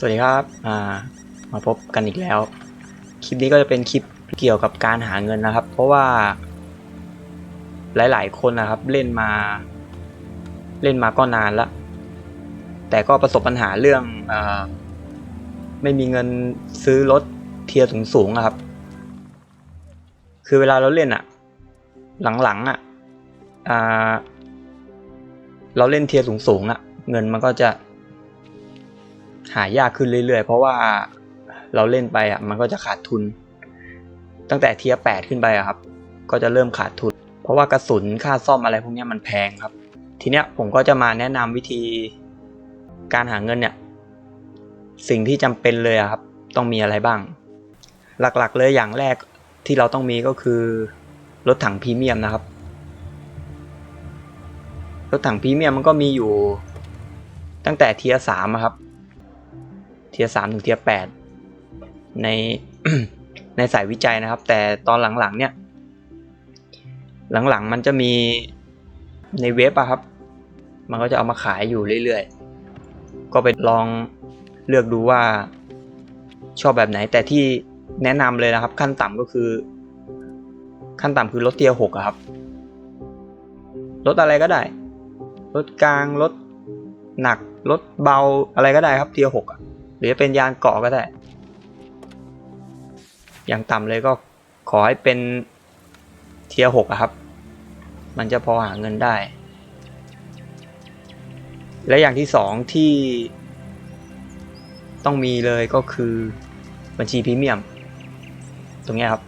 สวัสดีครับ อ่า มาพบกันอีกแล้ว คลิปนี้ก็จะเป็นคลิปเกี่ยวกับการหาเงินนะครับ เพราะว่า หลาย ๆ คนนะครับ เล่นมา เล่นมาก็นานแล้วแต่ก็ประสบปัญหาเรื่องอไม่มีเงินซื้อรถเทียร์สูงๆอะครับ คือเวลาเราเล่นอะหลังๆอะอ่า เราเล่นเทียร์สูงๆอะเงินมันก็จะ หายากขึ้นเรื่อยๆ เพราะว่าเราเล่นไปอะมันก็จะขาดทุน ตั้งแต่เทียแปดขึ้นไปอะครับ ก็จะเริ่มขาดทุน เพราะว่ากระสุนค่าซ่อมอะไรพวกนี้มันแพงครับ ทีเนี้ยผมก็จะมาแนะนำวิธีการหาเงินเนี่ย สิ่งที่จำเป็นเลยอะครับ ต้องมีอะไรบ้าง หลักๆ เลยอย่างแรกที่เราต้องมีก็คือรถถังพรีเมียมนะครับ รถถังพรีเมียมมันก็มีอยู่ตั้งแต่เทียสามครับ ทียสามถึงเทียแปดในในสายวิจัยนะครับ แต่ตอนหลังๆเนี่ย หลังๆมันจะมีในเว็บอะครับ มันก็จะเอามาขายอยู่เรื่อยๆ ก็ไปลองเลือกดูว่าชอบแบบไหน แต่ที่แนะนำเลยนะครับ ขั้นต่ำก็คือ ขั้นต่ำคือรถเทียหกอะครับรถอะไรก็ได้รถกลางรถหนักรถเบาอะไรก็ได้ครับเทียหกอะ หรือเป็นยานเกาะก็ได้ อย่างต่ำเลยก็ขอให้เป็นเทียหกครับ มันจะพอหาเงินได้ และอย่างที่สองที่ต้องมีเลยก็คือบัญชีพรีเมียม ตรงนี้ครับ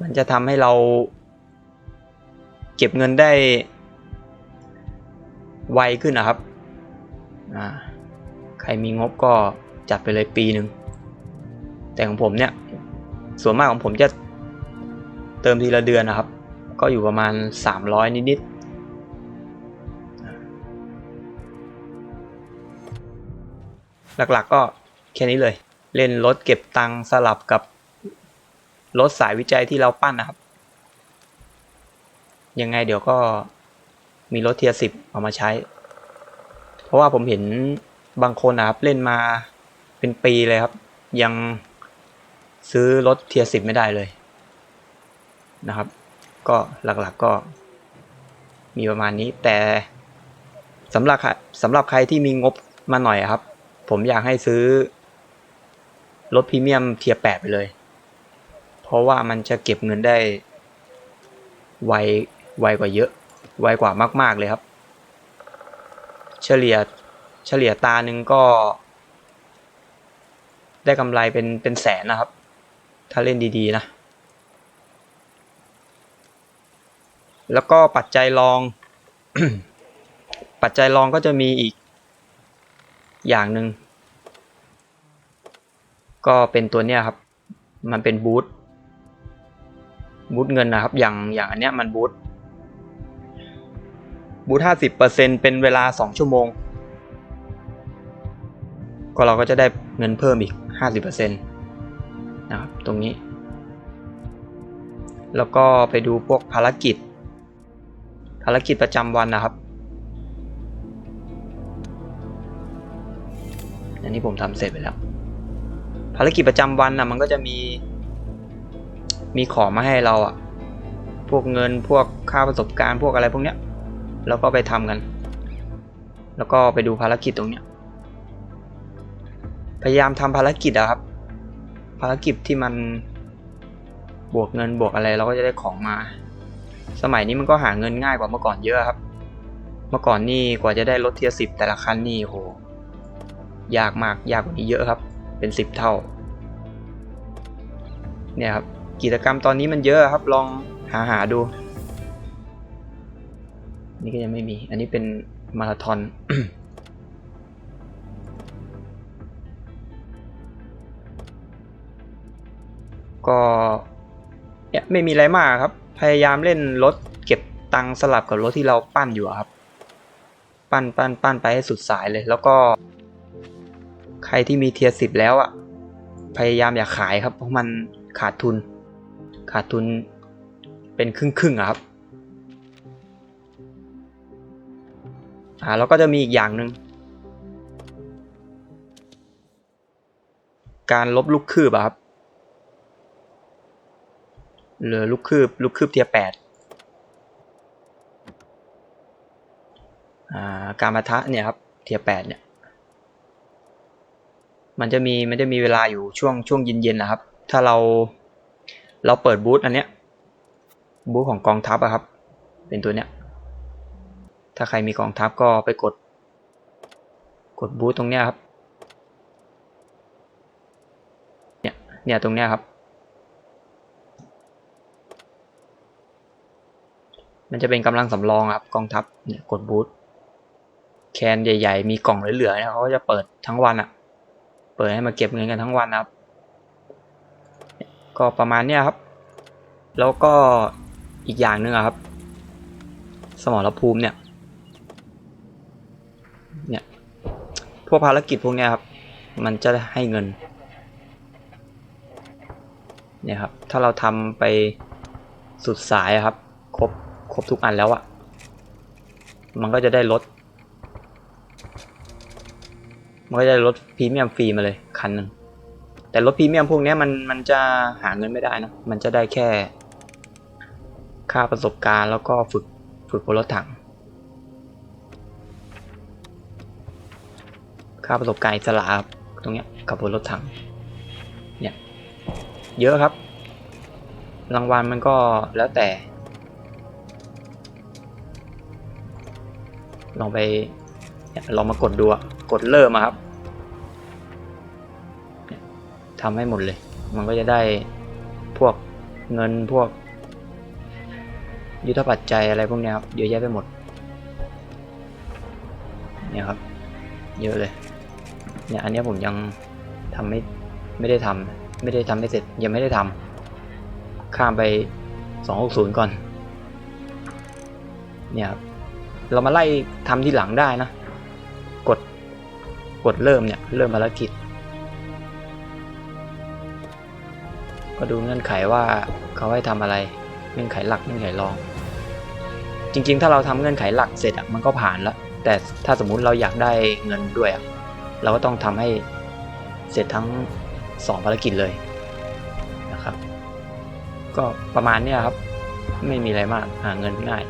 มันจะทำให้เราเก็บเงินได้ไวขึ้นนะครับ ใครมีงบก็จัดไปเลยปีหนึ่ง แต่ของผมเนี่ย ส่วนมากของผมจะเติมทีละเดือนนะครับ ก็อยู่ประมาณ 300 นิดๆหลักๆก็แค่นี้เลย เล่นรถเก็บตังค์สลับกับรถสายวิจัยที่เราปั้นนะครับ ยังไงเดี๋ยวก็มีรถเทียสิบเอามาใช้ ราะว่าผมเห็นบางคนนะครับเล่นมาเป็นปีเลยครับ ยังซื้อรถเทียสิบไม่ได้เลยนะครับ ก็หลักๆก็ มีประมาณนี้แต่สำหรับสำหรับใครที่มีงบมาหน่อยครับ ผมอยากให้ซื้อรถพรีเมียมเทียแปดไปเลย เพราะว่ามันจะเก็บเงินได้ไวไวกว่าเยอะ ไวกว่ามาก ๆ เลยครับ เฉลี่ยเฉลี่ยตาหนึ่งก็ ได้กำไรเป็นเป็นแสนนะครับ ถ้าเล่นดีๆนะ แล้วก็ปัจจัยรอง ปัจจัยรองก็จะมีอีกอย่างหนึ่งก็เป็นตัวเนี้ยครับ มันเป็นบูทบูทเงินนะครับ อย่างอย่างอันเนี้ยมันบูท บูทห้าสิบเปอร์เซ็นเป็นเวลาสองชั่วโมง ก็เราก็จะได้เงินเพิ่มอีกห้าสิบเปอร์เซ็นตนะครับตรงนี้ แล้วก็ไปดูพวกภารกิจ ภารกิจประจำวันนะครับ อันนี้ผมทำเสร็จไปแล้ว ภารกิจประจำวันนะมันก็จะมี มีของมาให้เราอะพวกเงินพวกค่าประสบการณ์พวกอะไรพวกเนี้ย แล้วก็ไปทำกัน แล้วก็ไปดูภารกิจตรงเนี้ยพยายามทำภารกิจอะครับ ภารกิจที่มันบวกเงินบวกอะไรเราก็จะได้ของมา สมัยนี้มันก็หาเงินง่ายกว่าเมื่อก่อนเยอะครับ เมื่อก่อนนี่กว่าจะได้รถเทียสิบแต่ละคันนี่โหยากมากยากกว่านี้เยอะครับ เป็นสิบเท่า เนี่ยครับกิจกรรมตอนนี้มันเยอะครับลองหาหาดู นี่ก็ยังไม่มี อันนี้เป็นมาราธอนก็เนี่ยไม่มีอะไรมากครับ พยายามเล่นรถเก็บตังสลับกับรถที่เราปั้นอยู่ครับ ปั้นปั้นปั้นไปให้สุดสายเลย แล้วก็ ใครที่มีเทียสิบแล้วอะ พยายามอย่าขายครับ เพราะมันขาดทุน ขาดทุนเป็นครึ่งครึ่งๆครับ อ่าแล้วก็จะมีอีกอย่างหนึ่งการลบลูกคืบอะครับเหลือลูกคืบลูกคืบเทียแปดการมาทะเนี่ยครับเทียแปดเนี่ย มันจะมีมันจะมีเวลาอยู่ช่วงช่วงเย็นๆนะครับ ถ้าเราเราเปิดบูธอันเนี้ยบูธของกองทัพอะครับ เป็นตัวเนี้ย ถ้าใครมีกองทัพก็ไปกด กดบูธตรงเนี้ยครับ เนี่ย เนี่ยตรงเนี้ยครับ มันจะเป็นกำลังสำรองครับกองทัพ เนี่ยกดบูธแคนใหญ่ ๆ มีกล่องเหลือๆเนี่ยเขาก็จะเปิดทั้งวันอะ่ะ เปิดให้มาเก็บเงินกันทั้งวันนะครับ ก็ประมาณเนี้ยครับ แล้วก็อีกอย่างหนึ่งครับ สมรภูมิเนี่ย พวกภารกิจพวกนี้ครับ มันจะให้เงิน เนี่ยครับ ถ้าเราทำไปสุดสายครับ ครบ ครบทุกอันแล้วอะมันก็จะได้ลด มันก็จะได้ลดพรีเมียมฟรีมาเลยคันหนึ่งแต่รถพรีเมียมพวกนี้มันมันจะหาเงินไม่ได้นะ มันจะได้แค่ ค่าประสบการณ์แล้วก็ฝึกฝึกบนรถถัง ค่าประสบการณ์สระครับตรงเนี้ยกับบนรถถังเนี่ยเยอะครับ รางวัลมันก็แล้วแต่ ลองไปลองมากดดูอะกดเริ่มครับทำให้หมดเลย มันก็จะได้พวกเงินพวก ยุทธปัจจัยอะไรพวกเนี้ยครับเยอะแยะไปหมดเนี่ยครับ เยอะเลย เนี่ยอันนี้ผมยังทำไม่ไม่ได้ทำไม่ได้ทำไม่เสร็จยังไม่ได้ทำข้ามไปสองหกศูนย์ก่อน เนี่ยเรามาไล่ทำที่หลังได้นะ กดกดเริ่มเนี่ย เริ่มภารกิจ ก็ดูเงื่อนไขว่าเขาให้ทำอะไร เงื่อนไขหลักเงื่อนไขรอง จริง ๆ ถ้าเราทำเงื่อนไขหลักเสร็จอะมันก็ผ่านแล้วแต่ถ้าสมมุติเราอยากได้เงินด้วยอะ เราก็ต้องทำให้เสร็จทั้งสองภารกิจเลยนะครับ ก็ประมาณนี้ครับ ไม่มีอะไรมากหาเงินง่าย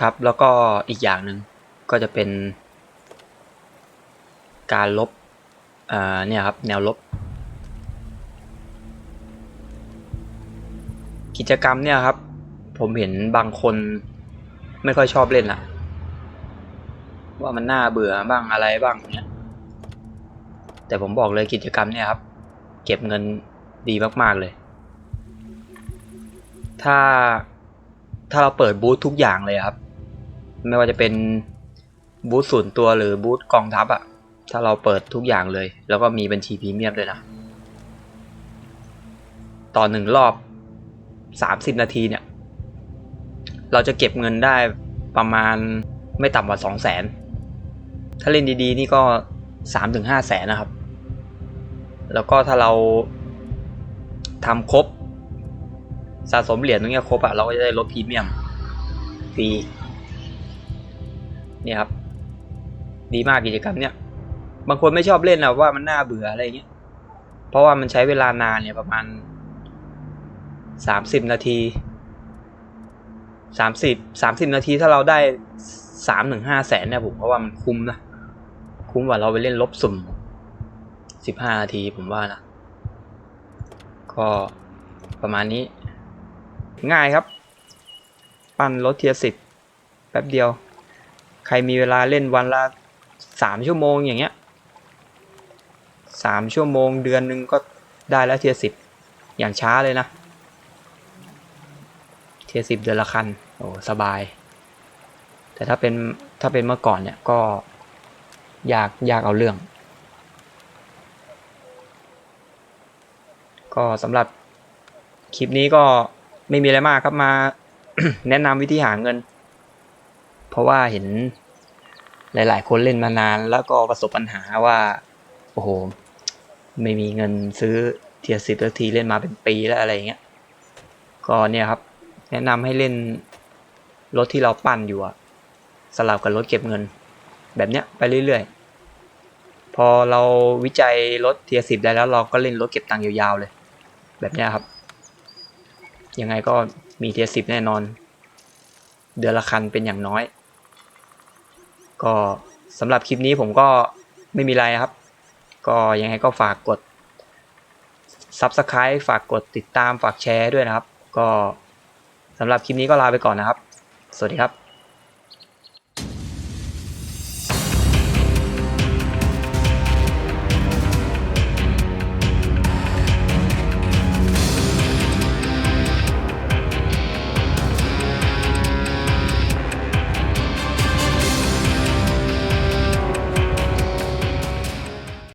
ครับ แล้วก็อีกอย่างหนึ่งก็จะเป็น การลบเนี่ยครับแนวลบ กิจกรรมเนี่ยครับ ผมเห็นบางคนไม่ค่อยชอบเล่นอะว่ามันน่าเบื่อบ้างอะไรบ้างเนี้ย แต่ผมบอกเลยกิจกรรมเนี่ยครับ เก็บเงินดีมากๆเลย ถ้าถ้าเราเปิดบูธทุกอย่างเลยครับ ไม่ว่าจะเป็นบูธส่วนตัวหรือบูธกองทัพอะถ้าเราเปิดทุกอย่างเลย แล้วก็มีบัญชีพรีเมียมด้วยนะ ต่อหนึ่งรอบสามสิบนาทีเนี่ย เราจะเก็บเงินได้ประมาณไม่ต่ำกว่าสองแสนถ้าเล่นดีๆ นี่ก็สามถึงห้าแสนนะครับ แล้วก็ถ้าเราทำครบ สะสมเหรียญตรงนี้ครบอะเราก็จะได้ลดพรีเมียมฟรีเนี่ยครับ ดีมากกิจกรรมเนี่ย บางคนไม่ชอบเล่นนะว่ามันน่าเบื่ออะไรเงี้ย เพราะว่ามันใช้เวลานานเนี่ยประมาณสามสิบนาทีสามสิบสามสิบนาทีถ้าเราได้สามถึงห้าแสนเนี่ยผมเพราะว่ามันคุ้มนะ คุ้มกว่าเราไปเล่นลบสุ่ม สิบห้านาทีผมว่านะ ก็ประมาณนี้ ง่ายครับ ปั้นรถเทียสิบแป๊บเดียว ใครมีเวลาเล่นวันละสามชั่วโมงอย่างเงี้ยสามชั่วโมงเดือนหนึ่งก็ได้แล้วเทียสิบอย่างช้าเลยนะ เทียสิบเดือนละคันโอ้สบาย แต่ถ้าเป็นถ้าเป็นเมื่อก่อนเนี่ยก็ยากยากเอาเรื่อง ก็สำหรับคลิปนี้ก็ไม่มีอะไรมากครับมา แนะนำวิธีหาเงิน เพราะว่าเห็นหลาย ๆ คนเล่นมานานแล้วก็ประสบปัญหาว่า โอ้โห ไม่มีเงินซื้อเทียสิบทีเล่นมาเป็นปีแล้วอะไรอย่างเงี้ย ก็เนี่ยครับ แนะนำให้เล่นรถที่เราปั้นอยู่อะสลับกับรถเก็บเงิน แบบเนี้ยไปเรื่อย ๆ พอเราวิจัยรถเทียสิบได้แล้วเราก็เล่นรถเก็บตังค์ยาว ๆ เลย แบบนี้ครับ ยังไงก็มีเทียสิบแน่นอน เดือนละคันเป็นอย่างน้อย ก็สำหรับคลิปนี้ผมก็ไม่มีอะไรครับ ก็ยังไงก็ฝากกด Subscribe ฝากกดติดตามฝากแชร์ด้วยนะครับ ก็สำหรับคลิปนี้ก็ลาไปก่อนนะครับ สวัสดีครับ